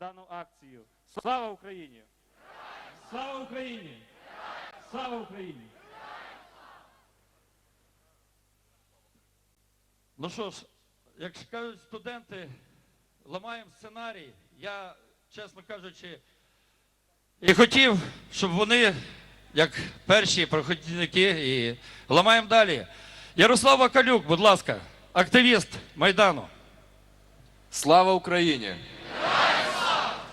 дану акцію. Слава Україні! Слава Україні! Слава Україні! Ну що ж, як кажуть студенти, ламаємо сценарій. Я, чесно кажучи, і хотів, щоб вони, як перші проходники, і ламаємо далі. Ярослав Вакалюк, будь ласка, активіст Майдану. Слава Україні!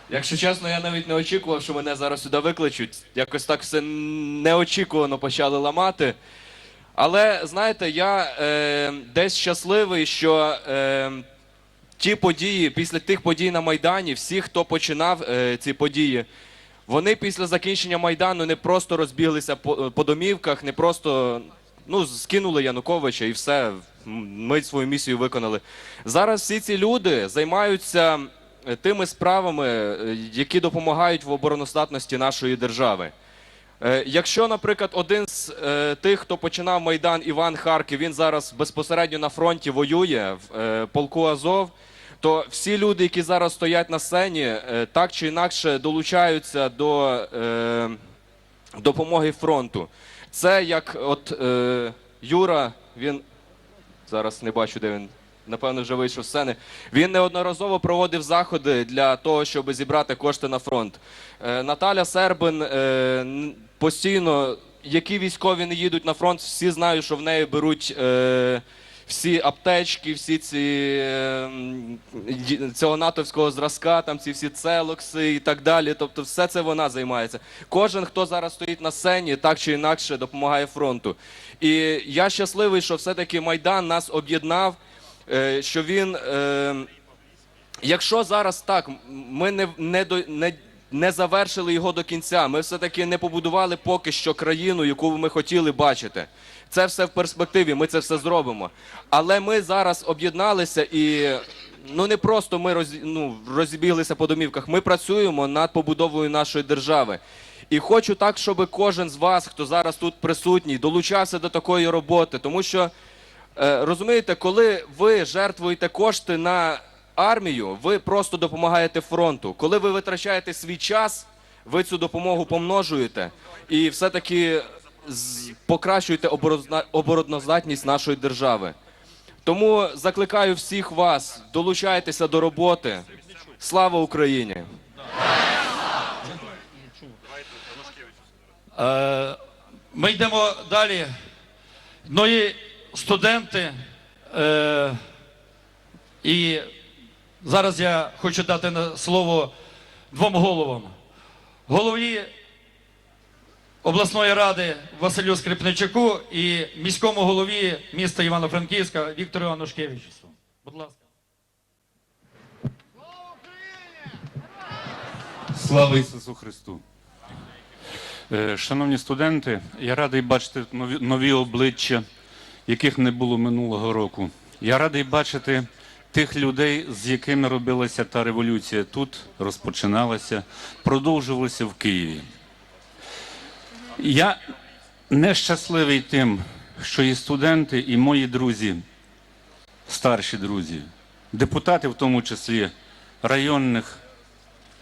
Якщо чесно, я навіть не очікував, що мене зараз сюди викличуть. Якось так все неочікувано почали ламати. Але знаєте, я е, десь щасливий, що е, ті події, після тих подій на Майдані, всі, хто починав е, ці події, вони після закінчення Майдану не просто розбіглися по, по домівках, не просто ну, скинули Януковича і все, ми свою місію виконали. Зараз всі ці люди займаються тими справами, е, які допомагають в обороноздатності нашої держави. Е, Якщо, наприклад, один з е, тих, хто починав Майдан Іван Харків, він зараз безпосередньо на фронті воює в полку Азов, то всі люди, які зараз стоять на сцені, так чи інакше долучаються до е, допомоги фронту. Це як от е, Юра, він зараз не бачу, де він. Напевно, вже вийшов з сцени. Він неодноразово проводив заходи для того, щоб зібрати кошти на фронт. Е, Наталя Сербин е, постійно, які військові не їдуть на фронт, всі знають, що в неї беруть е, всі аптечки, всі ці цього натовського зразка, там ці всі целокси і так далі. Тобто, все це вона займається. Кожен, хто зараз стоїть на сцені, так чи інакше допомагає фронту. І я щасливий, що все-таки Майдан нас об'єднав, що він. Е, Якщо зараз так, ми не, не, не, не завершили його до кінця, ми все-таки не побудували поки що країну, яку ми хотіли бачити. Це все в перспективі, ми це все зробимо. Але ми зараз об'єдналися і ну не просто ми роз, ну, розбіглися по домівках, ми працюємо над побудовою нашої держави. І хочу так, щоб кожен з вас, хто зараз тут присутній, долучався до такої роботи, тому що Е, Розумієте, коли ви жертвуєте кошти на армію, ви просто допомагаєте фронту. Коли ви витрачаєте свій час, ви цю допомогу помножуєте і все-таки покращуєте обороноздатність нашої держави. Тому закликаю всіх вас, долучайтеся до роботи. Слава Україні! Е, Ми йдемо далі. Ну і студенти. Е, І зараз я хочу дати слово двом головам. Голові обласної ради Василю Скрипничаку і міському голові міста Івано-Франківська Віктору Анушкевичу. Будь ласка. Слава Ісусу Христу! Е, Шановні студенти, я радий бачити нові обличчя, яких не було минулого року. Я радий бачити тих людей, з якими робилася та революція тут, розпочиналася, продовжувалася в Києві. Я нещасливий тим, що і студенти, і мої друзі, старші друзі, депутати, в тому числі районних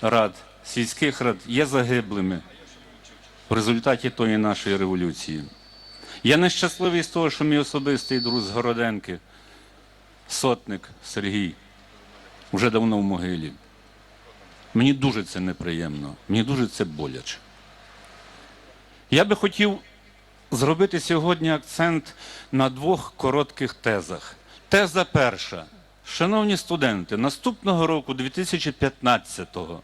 рад, сільських рад є загиблими в результаті тої нашої революції. Я нещасливий з того, що мій особистий друг з Городенки, сотник Сергій, вже давно в могилі. Мені дуже це неприємно, мені дуже це боляче. Я би хотів зробити сьогодні акцент на двох коротких тезах. Теза перша. Шановні студенти, наступного року, 2015-го,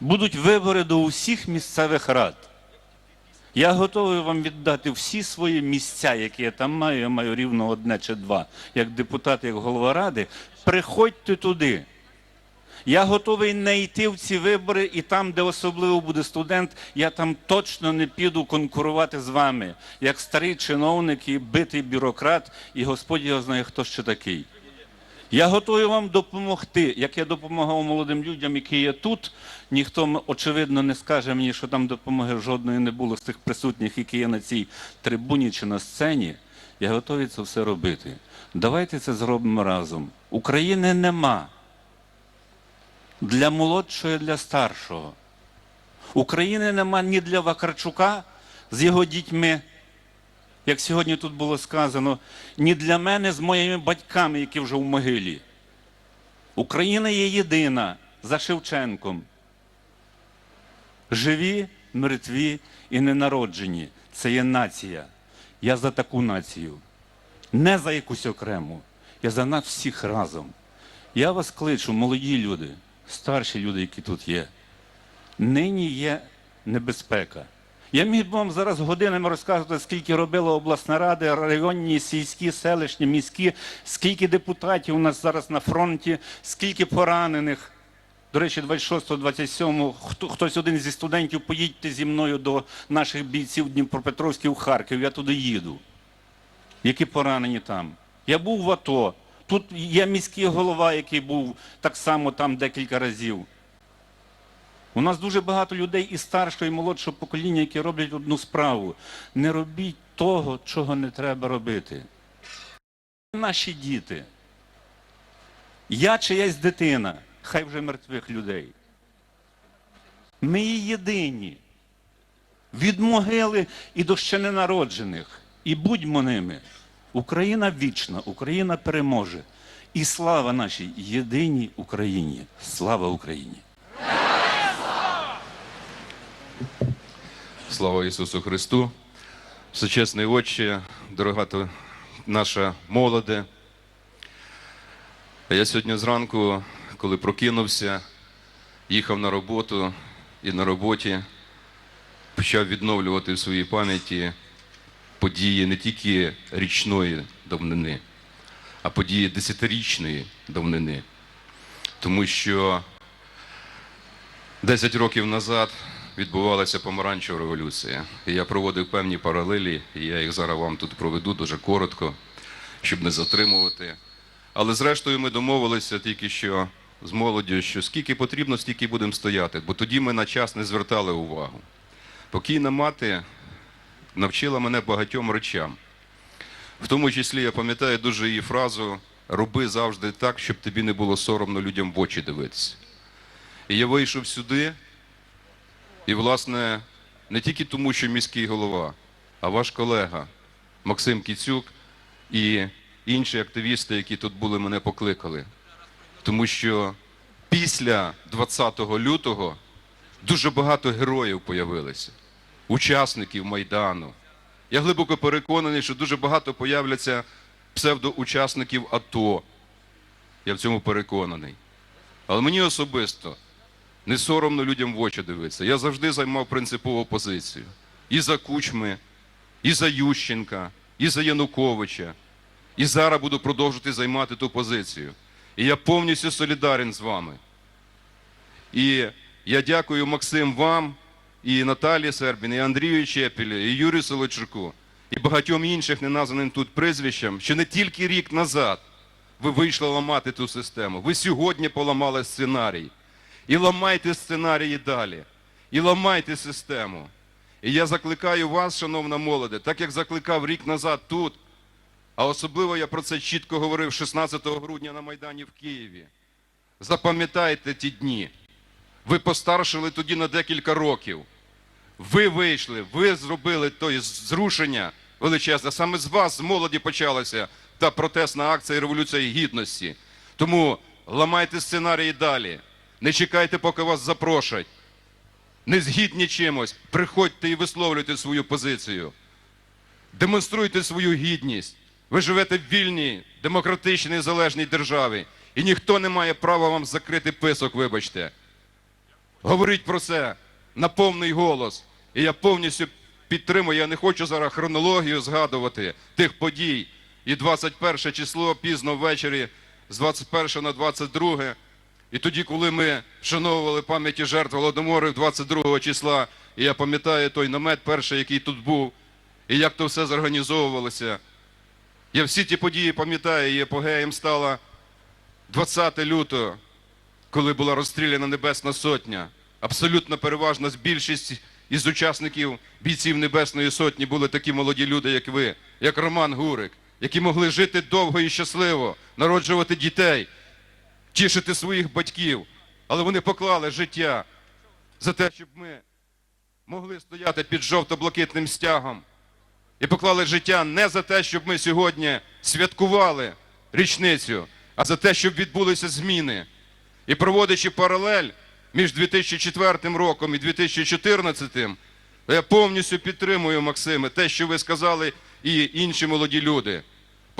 будуть вибори до усіх місцевих рад. Я готовий вам віддати всі свої місця, які я там маю, я маю рівно одне чи два, як депутат, як голова ради. Приходьте туди. Я готовий не йти в ці вибори, і там, де особливо буде студент, я там точно не піду конкурувати з вами, як старий чиновник і битий бюрократ, і Господь його знає, хто ще такий. Я готовий вам допомогти, як я допомагав молодим людям, які є тут. Ніхто очевидно не скаже мені, що там допомоги жодної не було з тих присутніх, які є на цій трибуні чи на сцені. Я готовий це все робити. Давайте це зробимо разом. України нема. для молодшого і для старшого. України нема ні для Вакарчука з його дітьми, як сьогодні тут було сказано, ні для мене з моїми батьками, які вже в могилі. Україна є єдина за Шевченком. Живі, мертві і ненароджені. Це є нація. Я за таку націю. Не за якусь окрему. Я за нас всіх разом. Я вас кличу, молоді люди, старші люди, які тут є. Нині є небезпека. Я міг би вам зараз годинами розказувати, скільки робила обласна рада, районні, сільські, селищні, міські, скільки депутатів у нас зараз на фронті, скільки поранених. До речі, 26-27 хто, хтось один зі студентів, поїдьте зі мною до наших бійців Дніпропетровських в Харків, я туди їду. Які поранені там. Я був в АТО. Тут є міський голова, який був так само там декілька разів. У нас дуже багато людей і старшого, і молодшого покоління, які роблять одну справу. Не робіть того, чого не треба робити. Наші діти. Я чиясь дитина, хай вже мертвих людей. Ми єдині. Від могили і до ще ненароджених. І будьмо ними. Україна вічна, Україна переможе. І слава нашій єдиній Україні. Слава Україні! Слава Ісусу Христу! Всечесний Отче, дорога наша молоде. Я сьогодні зранку, коли прокинувся, їхав на роботу і на роботі почав відновлювати в своїй пам'яті події не тільки річної давнини, а події десятирічної давнини. Тому що 10 років назад відбувалася помаранчева революція. І я проводив певні паралелі, і я їх зараз вам тут проведу дуже коротко, щоб не затримувати. Але зрештою ми домовилися тільки що з молоддю, що скільки потрібно, стільки будемо стояти, бо тоді ми на час не звертали увагу. Покійна мати навчила мене багатьом речам. В тому числі я пам'ятаю дуже її фразу роби завжди так, щоб тобі не було соромно людям в очі дивитися. І я вийшов сюди, і, власне, не тільки тому, що міський голова, а ваш колега Максим Кіцюк і інші активісти, які тут були, мене покликали. Тому що після 20 лютого дуже багато героїв появилися, учасників Майдану. Я глибоко переконаний, що дуже багато появляться псевдоучасників АТО. Я в цьому переконаний. Але мені особисто не соромно людям в очі дивитися. Я завжди займав принципову позицію. І за Кучми, і за Ющенка, і за Януковича. І зараз буду продовжувати займати ту позицію. І я повністю солідарен з вами. І я дякую Максим вам, і Наталії Сербін, і Андрію Чепілі, і Юрію Солочуку, і багатьом інших неназваним тут прізвищам, що не тільки рік назад ви вийшли ламати ту систему. Ви сьогодні поламали сценарій. І ламайте сценарії далі. І ламайте систему. І я закликаю вас, шановна молоде, так як закликав рік назад тут, а особливо я про це чітко говорив 16 грудня на Майдані в Києві. Запам'ятайте ті дні. Ви постаршили тоді на декілька років. Ви вийшли, ви зробили той зрушення величезне. Саме з вас, з молоді, почалася та протестна акція революція гідності. Тому ламайте сценарії далі. Не чекайте, поки вас запрошать. Не згідні чимось. Приходьте і висловлюйте свою позицію. Демонструйте свою гідність. Ви живете в вільній, демократичній, незалежній державі. І ніхто не має права вам закрити писок, вибачте. Говоріть про це на повний голос. І я повністю підтримую. Я не хочу зараз хронологію згадувати тих подій. І 21 число пізно ввечері з 21 на 22. І тоді, коли ми вшановували пам'яті жертв Голодомору 22 числа, і я пам'ятаю той намет перший, який тут був, і як то все зорганізовувалося. Я всі ті події пам'ятаю, і епогеєм стала 20 лютого, коли була розстріляна Небесна Сотня. Абсолютно переважна більшість із учасників бійців Небесної Сотні були такі молоді люди, як ви, як Роман Гурик, які могли жити довго і щасливо, народжувати дітей, тішити своїх батьків. але вони поклали життя за те, щоб ми могли стояти під жовто-блакитним стягом. І поклали життя не за те, щоб ми сьогодні святкували річницю, а за те, щоб відбулися зміни. І проводячи паралель між 2004 роком і 2014, я повністю підтримую, Максиме, те, що ви сказали, і інші молоді люди.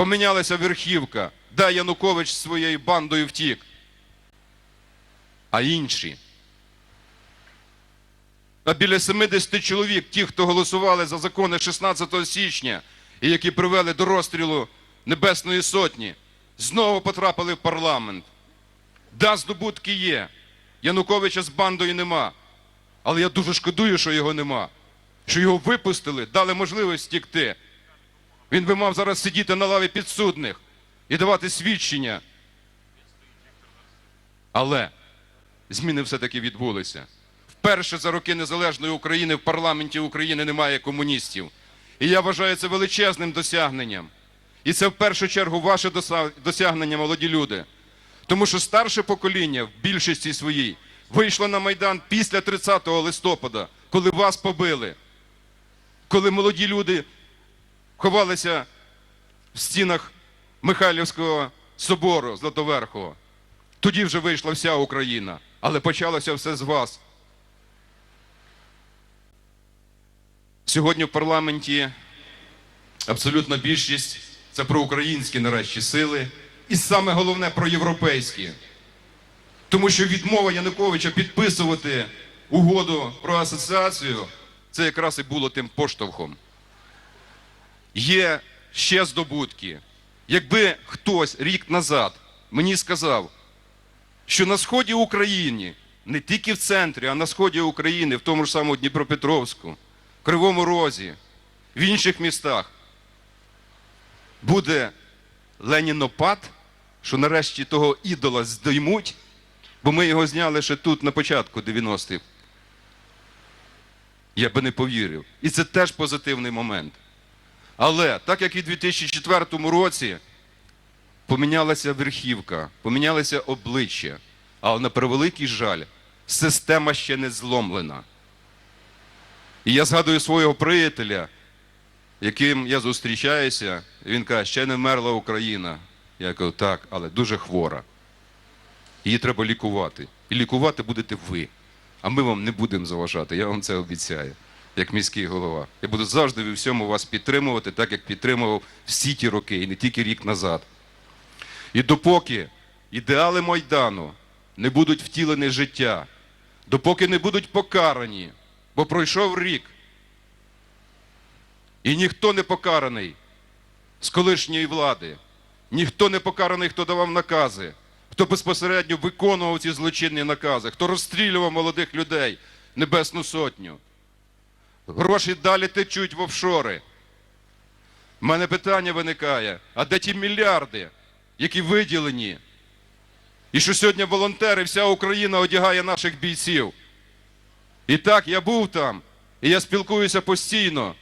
Помінялася верхівка. Да, Янукович зі своєю бандою втік. А інші. А біля 70 чоловік, ті, хто голосували за закони 16 січня і які привели до розстрілу Небесної Сотні, знову потрапили в парламент. Да, здобутки є. Януковича з бандою нема. Але я дуже шкодую, що його нема. Що його випустили, дали можливість втікти. Він би мав зараз сидіти на лаві підсудних і давати свідчення. Але зміни все-таки відбулися. Вперше за роки незалежної України в парламенті України немає комуністів. І я вважаю це величезним досягненням. І це в першу чергу ваше досягнення, молоді люди. Тому що старше покоління в більшості своїй вийшло на Майдан після 30 листопада, коли вас побили, коли молоді люди ховалися в стінах Михайлівського собору Златоверхого. Тоді вже вийшла вся Україна, але почалося все з вас. Сьогодні в парламенті абсолютна більшість це проукраїнські нарешті сили, і саме головне проєвропейські. Тому що відмова Януковича підписувати угоду про асоціацію це якраз і було тим поштовхом. Є ще здобутки. Якби хтось рік назад мені сказав, що на сході України, не тільки в центрі, а на сході України, в тому ж самому Дніпропетровську, Кривому Розі, в інших містах буде Ленінопад, що нарешті того ідола здоймуть, бо ми його зняли ще тут на початку 90-х. Я би не повірив. І це теж позитивний момент. Але так як і в 2004 році помінялася верхівка, помінялися обличчя, але на превеликий жаль, система ще не зломлена. І я згадую свого приятеля, яким я зустрічаюся, він каже, ще не вмерла Україна. Я кажу, так, але дуже хвора. Її треба лікувати. І лікувати будете ви. А ми вам не будемо заважати, я вам це обіцяю, як міський голова. Я буду завжди в всьому вас підтримувати, так як підтримував всі ті роки, і не тільки рік назад. І допоки ідеали Майдану не будуть втілені життя, допоки не будуть покарані, бо пройшов рік, і ніхто не покараний з колишньої влади, ніхто не покараний, хто давав накази, хто безпосередньо виконував ці злочинні накази, хто розстрілював молодих людей, Небесну Сотню. Гроші далі течуть в офшори. У мене питання виникає: а де ті мільярди, які виділені? І що сьогодні волонтери, вся Україна одягає наших бійців. І так, я був там, і я спілкуюся постійно.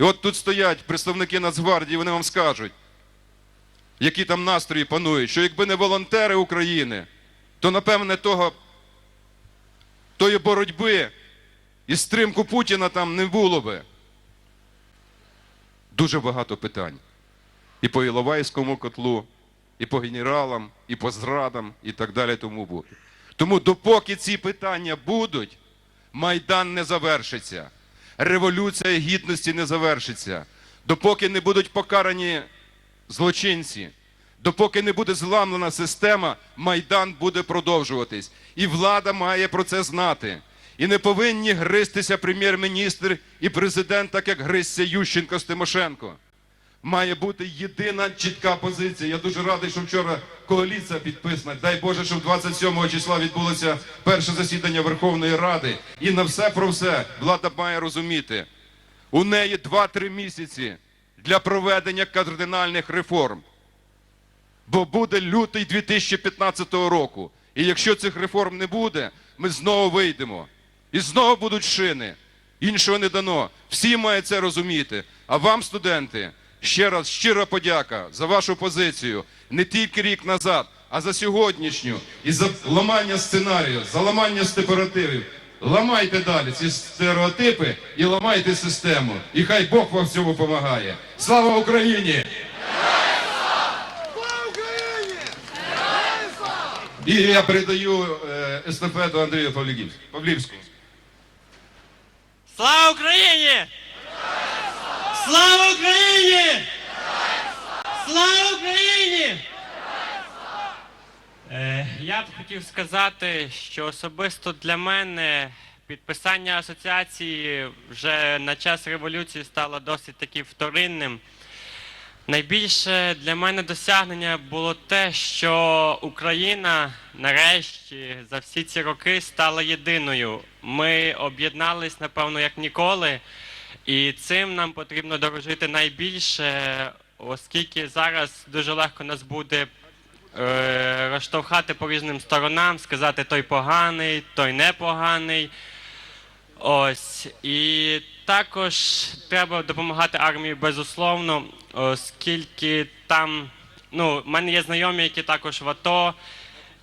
І от тут стоять представники Нацгвардії, вони вам скажуть, які там настрої панують, що якби не волонтери України, то напевне того, тої боротьби і стримку Путіна там не було би. Дуже багато питань. І по Іловайському котлу, і по генералам, і по зрадам, і так далі. Тому буде. Тому допоки ці питання будуть, Майдан не завершиться. Революція гідності не завершиться. Допоки не будуть покарані злочинці, допоки не буде зламлена система, Майдан буде продовжуватись. І влада має про це знати. І не повинні гристися прем'єр-міністр і президент, так як гризся Ющенко з Тимошенко. Має бути єдина чітка позиція. Я дуже радий, що вчора коаліція підписана. Дай Боже, щоб 27 числа відбулося перше засідання Верховної Ради. І на все про все влада має розуміти. У неї 2-3 місяці для проведення кардинальних реформ. Бо буде лютий 2015 року. І якщо цих реформ не буде, ми знову вийдемо. І знову будуть шини. Іншого не дано. Всі мають це розуміти. А вам, студенти, ще раз щира подяка за вашу позицію не тільки рік назад, а за сьогоднішню і за ламання сценарію, за ламання стереотипів. Ламайте далі ці стереотипи і ламайте систему. І хай Бог вам в цьому допомагає. Слава Україні! І я передаю е, естафету Андрію Павлівському. Слава Україні! Слава Україні! Слава Україні! Е, я б хотів сказати, що особисто для мене підписання асоціації вже на час революції стало досить таки вторинним. Найбільше для мене досягнення було те, що Україна нарешті за всі ці роки стала єдиною. Ми об'єднались, напевно, як ніколи, і цим нам потрібно дорожити найбільше, оскільки зараз дуже легко нас буде е, розштовхати по різним сторонам, сказати той поганий, той непоганий. Ось і також треба допомагати армії безусловно, оскільки там ну, в мене є знайомі, які також в АТО,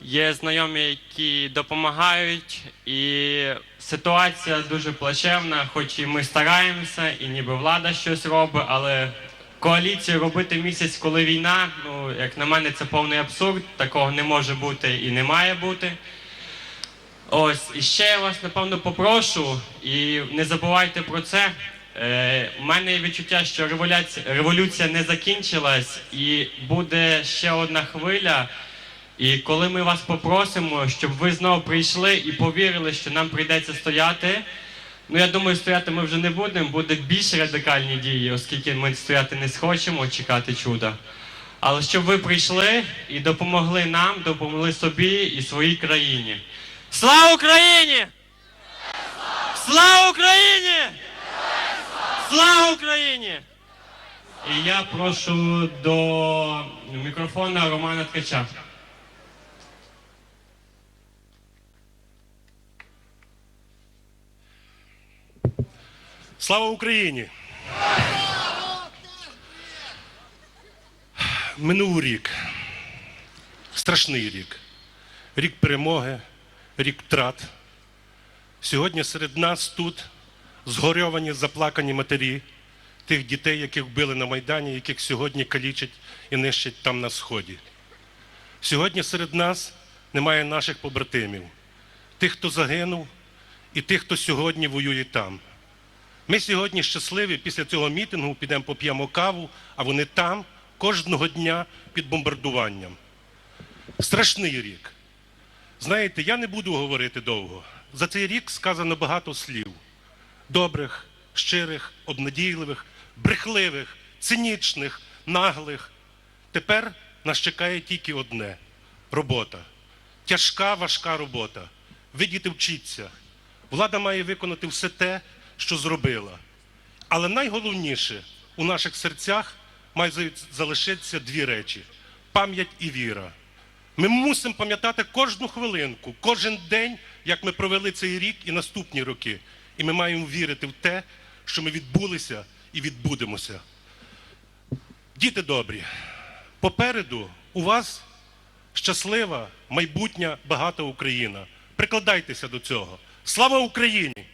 є знайомі, які допомагають, і ситуація дуже плачевна, хоч і ми стараємося, і ніби влада щось робить, але коаліцію робити місяць, коли війна, ну як на мене, це повний абсурд. Такого не може бути і не має бути. Ось, і ще я вас напевно попрошу, і не забувайте про це. Е, у мене є відчуття, що революція, революція не закінчилась і буде ще одна хвиля. І коли ми вас попросимо, щоб ви знову прийшли і повірили, що нам прийдеться стояти. Ну, я думаю, стояти ми вже не будемо, буде більш радикальні дії, оскільки ми стояти не схочемо, чекати чуда. Але щоб ви прийшли і допомогли нам, допомогли собі і своїй країні. Слава Україні! Слава Україні! Слава Україні! І я прошу до мікрофона Романа Ткача. Слава Україні! Минув рік. Страшний рік. Рік перемоги, рік втрат. Сьогодні серед нас тут згорьовані, заплакані матері тих дітей, яких вбили на Майдані, яких сьогодні калічать і нищать там на Сході. Сьогодні серед нас немає наших побратимів, тих, хто загинув, і тих, хто сьогодні воює там. Ми сьогодні щасливі після цього мітингу підемо поп'ємо каву, а вони там кожного дня під бомбардуванням. Страшний рік. Знаєте, я не буду говорити довго. За цей рік сказано багато слів: добрих, щирих, обнадійливих, брехливих, цинічних, наглих. Тепер нас чекає тільки одне робота. Тяжка, важка робота. Ви діти вчіться. Влада має виконати все те, що зробила. Але найголовніше у наших серцях має залишитися дві речі: пам'ять і віра. Ми мусимо пам'ятати кожну хвилинку, кожен день, як ми провели цей рік і наступні роки. І ми маємо вірити в те, що ми відбулися і відбудемося. Діти добрі, попереду у вас щаслива, майбутня, багата Україна. Прикладайтеся до цього. Слава Україні!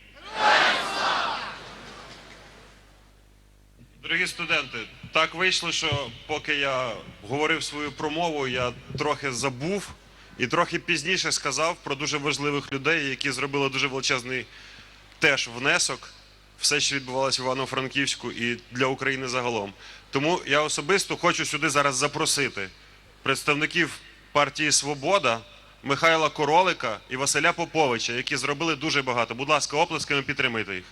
Дорогі студенти, так вийшло, що поки я говорив свою промову, я трохи забув і трохи пізніше сказав про дуже важливих людей, які зробили дуже величезний теж внесок в все, що відбувалося в Івано-Франківську і для України загалом. Тому я особисто хочу сюди зараз запросити представників партії Свобода, Михайла Королика і Василя Поповича, які зробили дуже багато. Будь ласка, оплесками підтримайте їх.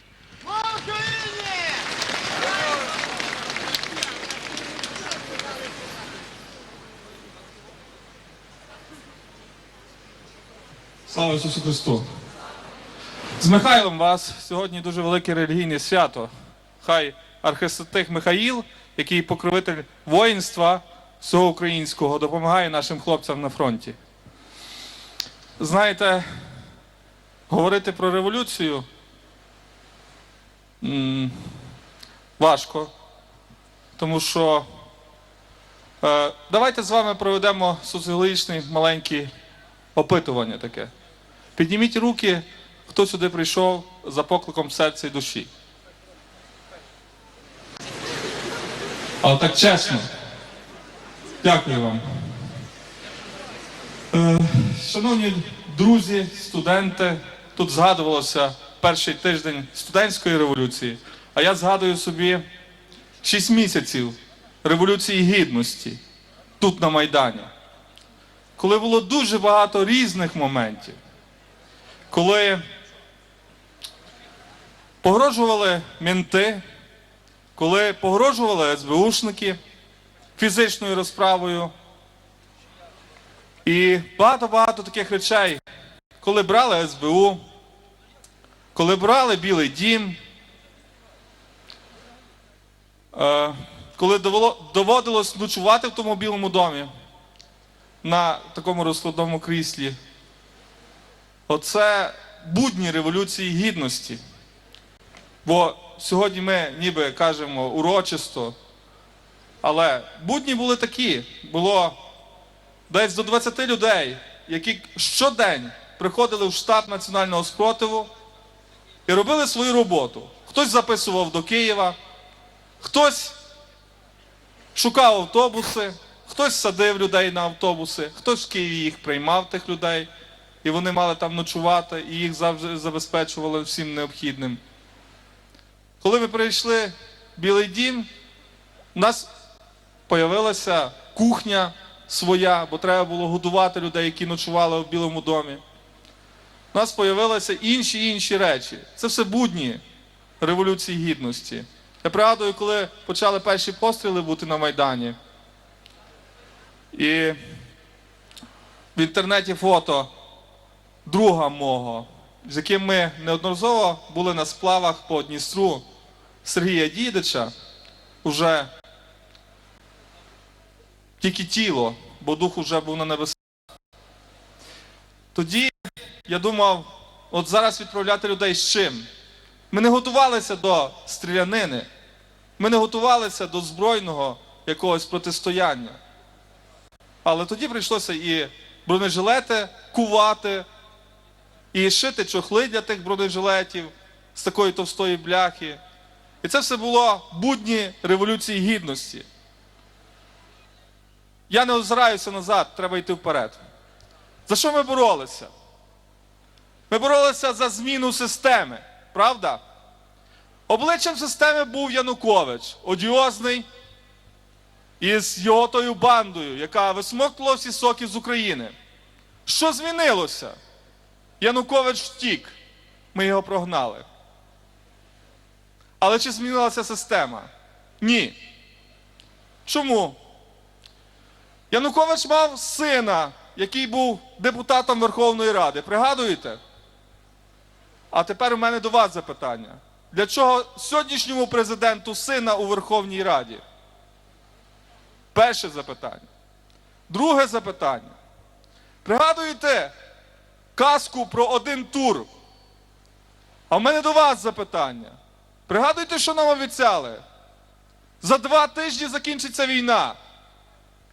Слава Ісусу Христу! З Михайлом вас сьогодні дуже велике релігійне свято. Хай архисвятих Михаїл, який покровитель воїнства всього українського, допомагає нашим хлопцям на фронті. Знаєте, говорити про революцію м, важко, тому що Е, давайте з вами проведемо соціологічне маленьке опитування таке. Підніміть руки, хто сюди прийшов за покликом серця і душі. Але так чесно. Дякую вам. Е, шановні друзі, студенти, тут згадувалося перший тиждень студентської революції, а я згадую собі 6 місяців Революції Гідності тут на Майдані, коли було дуже багато різних моментів, коли погрожували менти, коли погрожували СБУшники фізичною розправою. І багато-багато таких речей, коли брали СБУ, коли брали Білий Дім, е, коли доводилось ночувати в тому білому домі на такому розкладному кріслі. Оце будні Революції Гідності. Бо сьогодні ми ніби кажемо урочисто, але будні були такі. Було десь до 20 людей, які щодень приходили в штаб національного спротиву і робили свою роботу. Хтось записував до Києва, хтось шукав автобуси, хтось садив людей на автобуси, хтось в Києві їх приймав тих людей, і вони мали там ночувати, і їх завжди забезпечували всім необхідним. Коли ми прийшли в Білий Дім, у нас появилася кухня своя, бо треба було годувати людей, які ночували в Білому домі. У нас появилися інші інші речі. Це все будні Революції Гідності. Я пригадую, коли почали перші постріли бути на Майдані. І в інтернеті фото друга мого, з яким ми неодноразово були на сплавах по Дністру Сергія Дідича, уже тільки тіло, бо дух уже був на небесах. Тоді я думав, от зараз відправляти людей з чим? Ми не готувалися до стрілянини, ми не готувалися до збройного якогось протистояння. Але тоді прийшлося і бронежилети кувати, і шити чохли для тих бронежилетів з такої товстої бляхи. І це все було будні Революції Гідності. Я не озираюся назад, треба йти вперед. За що ми боролися? Ми боролися за зміну системи, правда? Обличчям системи був Янукович, одіозний, із його тою бандою, яка висмоктувала всі соки з України. Що змінилося? Янукович втік, ми його прогнали. Але чи змінилася система? Ні. Чому? Янукович мав сина, який був депутатом Верховної Ради. Пригадуєте? А тепер у мене до вас запитання. Для чого сьогоднішньому президенту сина у Верховній Раді? Перше запитання. Друге запитання. Пригадуєте казку про один тур? А в мене до вас запитання. Пригадуєте, що нам обіцяли? За два тижні закінчиться війна.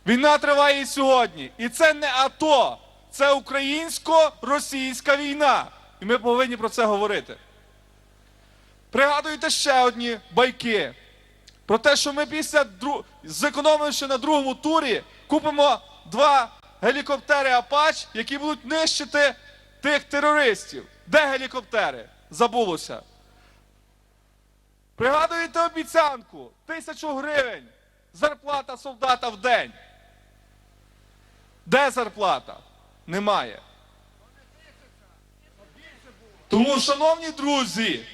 Війна триває і сьогодні. І це не АТО, це українсько-російська війна. І ми повинні про це говорити. Пригадуєте ще одні байки про те, що ми після дру... зекономивши на другому турі, купимо два гелікоптери Апач, які будуть нищити тих терористів. Де гелікоптери? Забулося. Пригадуєте обіцянку? Тисячу гривень. Зарплата солдата в день. Де зарплата? Немає. Тому, шановні друзі,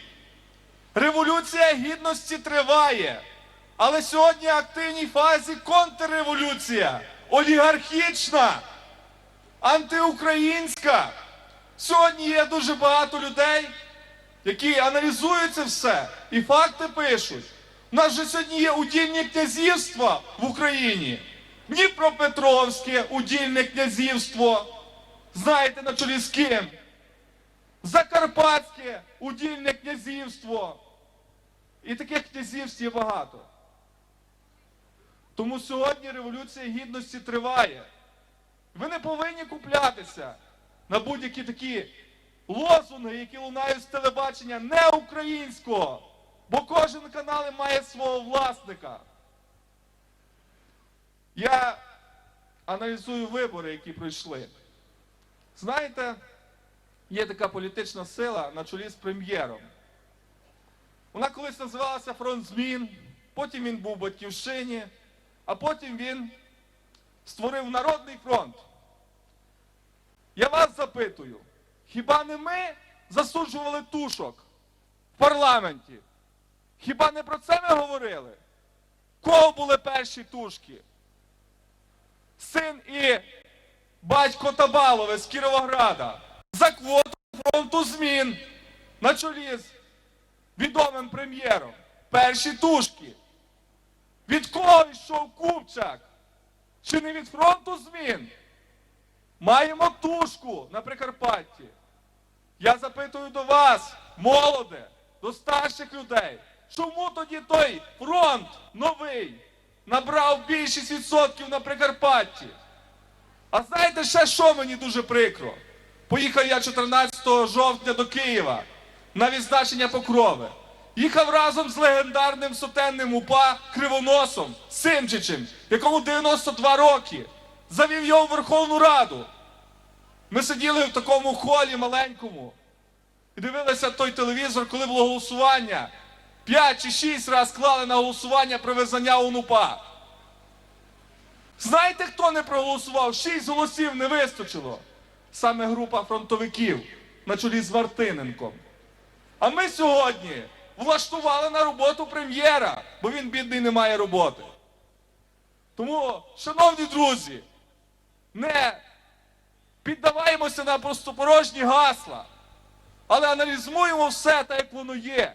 революція гідності триває. Але сьогодні в активній фазі контрреволюція, олігархічна, антиукраїнська. Сьогодні є дуже багато людей, які аналізують це все і факти пишуть. У нас же сьогодні є удільні князівства в Україні. Дніпропетровське удільне князівство. Знаєте на чолі з ким? Закарпатське удільне князівство. І таких князівств є багато. Тому сьогодні Революція Гідності триває. Ви не повинні куплятися на будь-які такі лозунги, які лунають з телебачення не українського, бо кожен канал має свого власника. Я аналізую вибори, які пройшли. Знаєте, є така політична сила на чолі з прем'єром. Вона колись називалася Фронт змін, потім він був в Батьківщині, а потім він створив Народний фронт. Я вас запитую, хіба не ми засуджували тушок в парламенті? Хіба не про це ми говорили? Кого були перші тушки? Син і батько Табалове з Кіровограда за квоту фронту змін на чолі з відомим прем'єром. Перші тушки. Від кого йшов Купчак? Чи не від фронту змін? Маємо тушку на Прикарпатті. Я запитую до вас, молоде, до старших людей, чому тоді той фронт новий набрав більшість відсотків на Прикарпатті? А знаєте ще що мені дуже прикро? Поїхав я 14 жовтня до Києва на відзначення Покрови. Їхав разом з легендарним сотенним УПА Кривоносом Симчичем, якому 92 роки. Завів його в Верховну Раду. Ми сиділи в такому холі маленькому і дивилися той телевізор, коли було голосування. П'ять чи шість разів клали на голосування про визнання УНУПА. Знаєте, хто не проголосував? Шість голосів не вистачило. Саме група фронтовиків на чолі з Вартиненком. А ми сьогодні влаштували на роботу прем'єра, бо він бідний не має роботи. Тому, шановні друзі, не піддаваємося на простопорожні гасла, але аналізуємо все так, як воно є.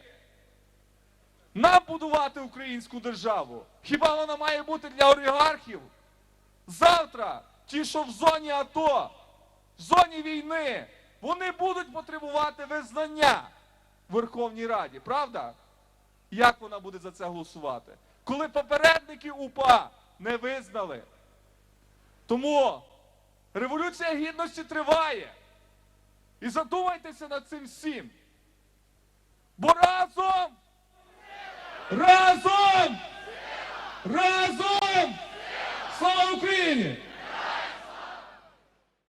Нам будувати українську державу. Хіба вона має бути для олігархів? Завтра ті, що в зоні АТО, в зоні війни, вони будуть потребувати визнання в Верховній Раді, правда? Як вона буде за це голосувати? Коли попередники УПА не визнали. Тому Революція Гідності триває. І задумайтеся над цим всім. Бо разом! Разом! Разом! Слава Україні!